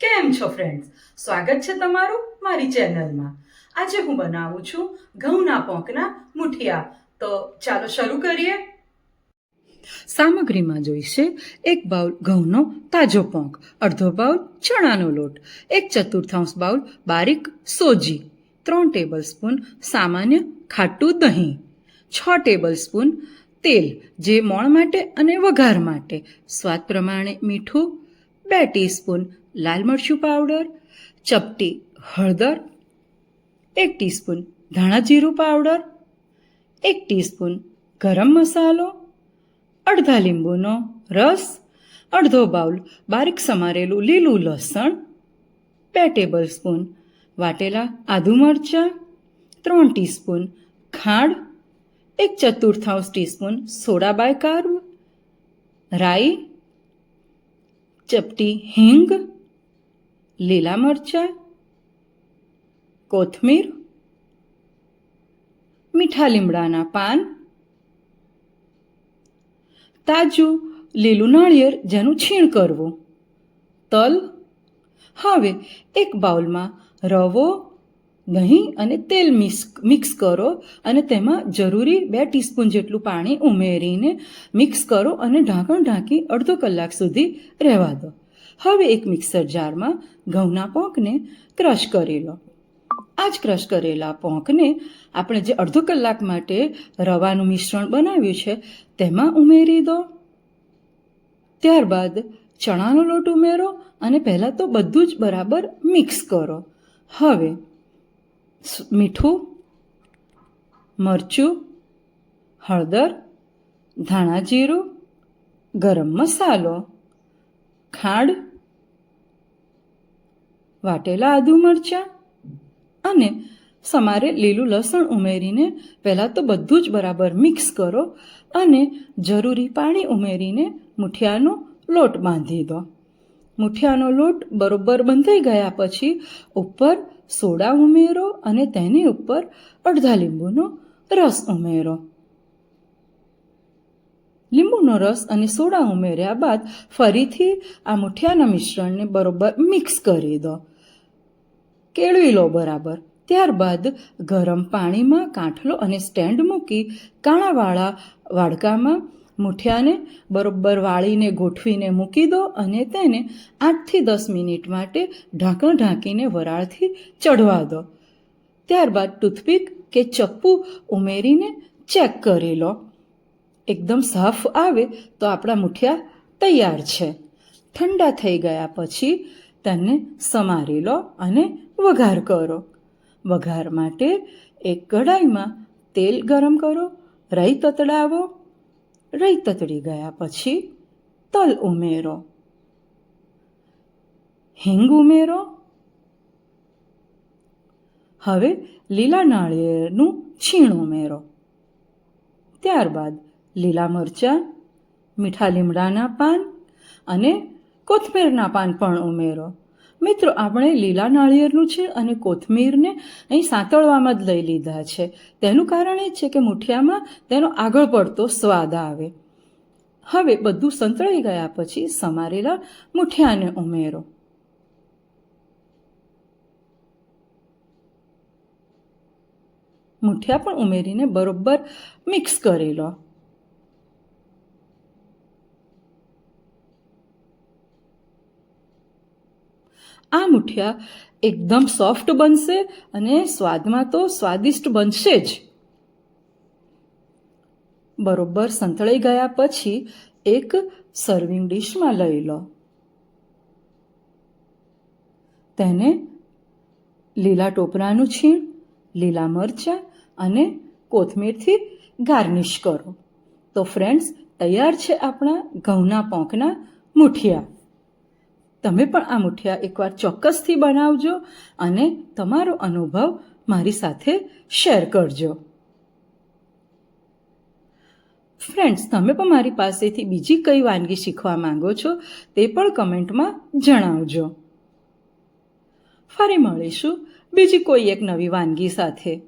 કેમ છો ફ્રેન્ડ્સ સ્વાગત છે તમારું મારી ચેનલમાં આજે હું બનાવું છું ઘઉંના પોંકના મુઠિયા. તો ચાલો શરૂ કરીએ. સામગ્રીમાં જોઈશે એક બાઉલ ઘઉંનો તાજો પોંક, અડધો બાઉલ ચણાનો લોટ, એક ચતુર્થાંશ બાઉલ બારીક સોજી, ત્રણ ટેબલ સ્પૂન સામાન્ય ખાટું દહીં, છ ટેબલ સ્પૂન તેલ, જે મોણ માટે અને વઘાર માટે. સ્વાદ પ્રમાણે મીઠું બે ટીસ્પૂન લાલ મરચું પાવડર, ચપટી હળદર, એક ટીસ્પૂન ધાણા જીરું પાવડર, એક ટીસ્પૂન ગરમ મસાલો, અડધા લીંબુનો રસ, અડધો બાઉલ બારીક સમારેલું લીલું લસણ, બે ટેબલ સ્પૂન વાટેલા આદુ મરચાં, ત્રણ ટીસ્પૂન ખાંડ, એક ચતુર્થાંશ ટીસ્પૂન સોડા બાય કાર્બ રાઈ ચપટી હિંગ, લીલા મરચાં, કોથમીર, મીઠા લીમડાના પાન, તાજું લીલું નાળિયેર જેનું છીણ કરવું, તલ, હવે એક બાઉલમાં રવો દહીં અને તેલ મિક્સ મિક્સ કરો અને તેમાં જરૂરી બે ટીસ્પૂન જેટલું પાણી ઉમેરીને મિક્સ કરો અને ઢાંકણ ઢાંકી અડધો કલાક સુધી રહેવા દો. હવે એક મિક્સર જારમાં ઘઉંના પોંકને ક્રશ કરી લો. આ જ ક્રશ કરેલા પોંકને આપણે જે અડધો કલાક માટે રવાનું મિશ્રણ બનાવ્યું છે, તેમાં ઉમેરી દો. ત્યારબાદ ચણાનો લોટ ઉમેરો અને પહેલાં તો બધું જ બરાબર મિક્સ કરો. હવે મીઠું, મરચું, હળદર, ધાણા જીરું, ગરમ મસાલો, ખાંડ, વાટેલા આદુ મરચાં અને સમારે લીલું લસણ ઉમેરીને પહેલાં તો બધું જ બરાબર મિક્સ કરો અને જરૂરી પાણી ઉમેરીને મુઠિયાનો લોટ બાંધી દો. મુઠિયાનો લોટ બરોબર બંધાઈ ગયા પછી ઉપર સોડા ઉમેરો અને તેની ઉપર અડધા લીંબુનો રસ ઉમેરો. લીંબુનો રસ અને સોડા ઉમેર્યા બાદ ફરીથી આ મુઠિયાના મિશ્રણને બરોબર મિક્સ કરી દો. કેળવી લો બરાબર. ત્યારબાદ ગરમ પાણીમાં કાંઠલો અને સ્ટેન્ડ મૂકી કાણાવાળા વાડકામાં મુઠિયાને બરોબર વાળીને ગોઠવીને મૂકી દો અને તેને આઠથી દસ મિનિટ માટે ઢાંકણ ઢાંકીને વરાળથી ચઢવા દો. ત્યારબાદ ટૂથપીક કે ચપ્પુ ઉમેરીને ચેક કરી લો. એકદમ સાફ આવે તો આપણા મૂઠિયા તૈયાર છે. ઠંડા થઈ ગયા પછી તેને સમારી લો અને વઘાર કરો. વઘાર માટે એક કઢાઈમાં તેલ ગરમ કરો, રાઈ તતડાવો રઈ તતડી ગયા પછી તલ ઉમેરો. હિંગ ઉમેરો. હવે લીલા નાળિયેરનું છીણ ઉમેરો. ત્યારબાદ લીલા મરચાં, મીઠા લીમડાના પાન અને કોથમીરના પાન પણ ઉમેરો. મિત્રો, આપણે લીલા નાળિયેરનું છે અને કોથમીરને અહીં સાંતળવામાં જ લઈ લીધા છે. તેનું કારણ એ છે કે મુઠિયામાં તેનો આગળ પડતો સ્વાદ આવે. હવે બધું સંતળાઈ ગયા પછી સમારેલા મુઠિયાને ઉમેરો. મુઠિયા પણ ઉમેરીને બરોબર મિક્સ કરી લો. આ મુઠિયા એકદમ સોફ્ટ બનશે અને સ્વાદમાં તો સ્વાદિષ્ટ બનશે જ. બરોબર સંતળાઈ ગયા પછી એક સર્વિંગ ડીશમાં લઈ લો. તેને લીલા ટોપરાનું છીણ, લીલા મરચાં અને કોથમીરથી ગાર્નિશ કરો. તો ફ્રેન્ડ્સ તૈયાર છે આપણા ઘઉંના પોંકના મુઠિયા. તમે પણ આ મુઠિયા એકવાર ચોક્કસથી બનાવજો અને તમારો અનુભવ મારી સાથે શેર કરજો. ફ્રેન્ડ્સ તમે પણ મારી પાસેથી બીજી કઈ વાનગી શીખવા માંગો છો તે પણ કમેન્ટમાં જણાવજો. ફરી મળીશું બીજી કોઈ એક નવી વાનગી સાથે.